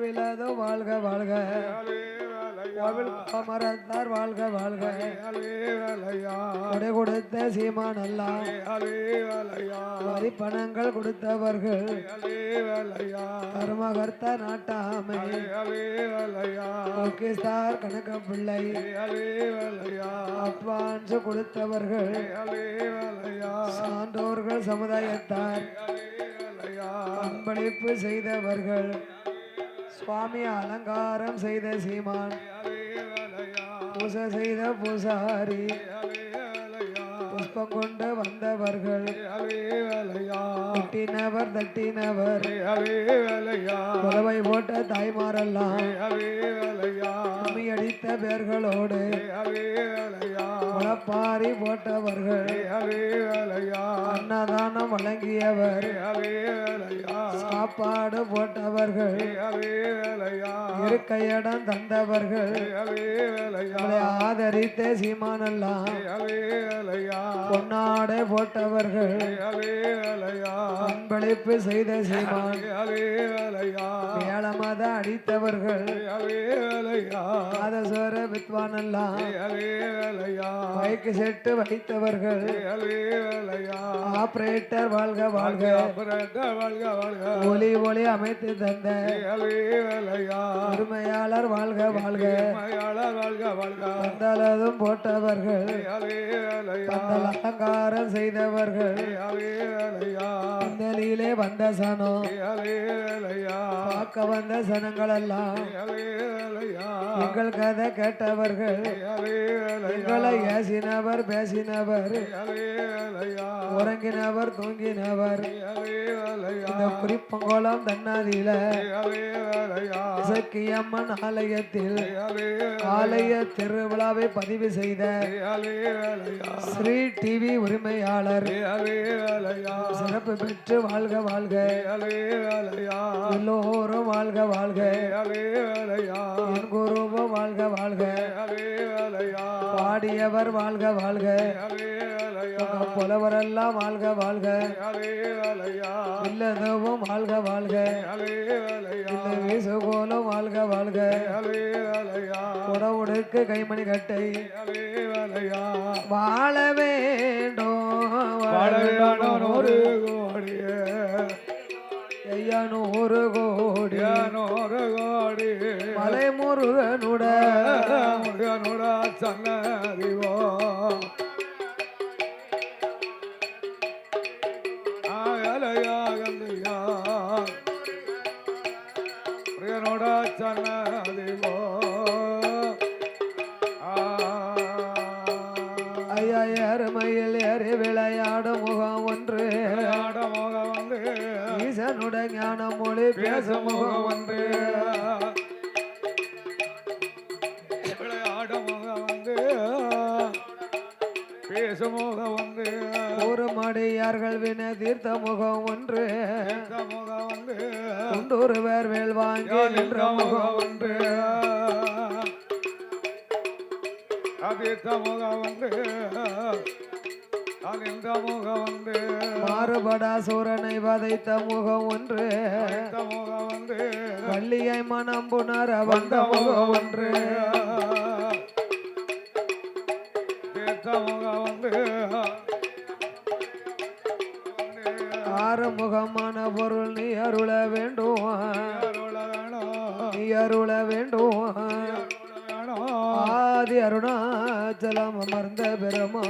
கோவிலதோ வாழ்க வாழ்க. கோவில் கோமரத்தார் வாழ்க வாழ்க. கொடை கொடுத்த சீமானெல்லாம் வரி பணங்கள் கொடுத்தவர்கள். கர்மகர்த்த நாட்டாமை. பாகிஸ்தார் கணக்க பிள்ளை. அப்பான்சு கொடுத்தவர்கள். சான்றோர்கள் சமுதாயத்தார். அன்பளிப்பு செய்தவர்கள். சுவாமி அலங்காரம் செய்த சீமான். பூசை செய்த பூசாரி. புஷ்பம் கொண்டு வந்தவர்கள். தட்டினவர் தட்டினவர். புலவை போட்ட தாய்மாரெல்லாம் கும்மி அடித்த பேர்களோடு முளப்பாரி போட்டவர்கள். அன்னதானம் வழங்கியவர். சாப்பாடு போட்டவர்கள். இருக்க இடம் தந்தவர்கள். ஆதரித்த சீமானெல்லாம் பொன்னாடை போட்டவர்கள். அன்பளிப்பு செய்த சீமான். மேளமத அடித்தவர்கள். நாதஸ்வர வித்வானெல்லாம் பைக்கு செட்டு வைத்தவர்கள். ஆபரேட்டர் வாழ்க வாழ்க. ஒலி ஒளி அமைத்து தந்த உரிமையாளர் வாழ்க வாழ்க. பந்தலதும் போட்டவர்கள். அலங்காரம் செய்தவர்கள். பந்தலிலே வந்த சனம். பார்க்க வந்த சனங்கள் எல்லாம் எங்கள் கதை கேட்டவர்கள் எங்களை ஏசினவர் பேசினவர் உறங்கினவர் தூங்கினவர். இந்த குறிப்பங்கோலம் தன்னாதியில இசக்கியம்மன் ஆலயத்தில் ஆலய திருவிழாவை பதிவு செய்த ஸ்ரீ டிவி உரிமையாளர் சிறப்பு பெற்று வாழ்க வாழ்க. எல்லோரும் வாழ்க வாழ்க. என் குருவும் வாழ்க வாழ்க. பாடியவர் வாழ்க வாழ்க. உங்க புலவரெல்லாம் வாழ்க வாழ்க. இல்லதவும் வாழ்க வாழ்க. இல்ல வீசுகோலும் வாழ்க வாழ்க. உறவுடுக்கு கைமணி கட்டை. வாழ வேண்டும். வாழ வேண்டும் ஒரு கோடியே. ஐயா நூறு கோடி. நூறு கோடி. மலை முருகனுட முருகனுட சன்னதிவோ முருகனுட சன்னதிவோ. ஐயா எருமையில் ஞான மொழி பேசும் முகம் ஒன்று விளையாடமாக வந்து. பேசுமுக வந்து. ஒரு மடியார்கள் வின தீர்த்த முகம் ஒன்று. முக வந்து. குண்டொருவர் வேல் வாங்கி நின்ற முகம் வந்து. அதிர்த்த முக வந்து. அனிந்த முக வந்து. மாறுபடா சூரனை வதைத்த முகம் ஒன்று. முக வந்து. வள்ளியை மனம் புணர வந்த முகம் ஒன்று. தீர்த்த முக வந்து. ஆறு முகமான பொருள் நீ அருள வேண்டும். நீ அருள வேண்டும். ஆதி அருணாச்சலம் அமர்ந்த பெருமா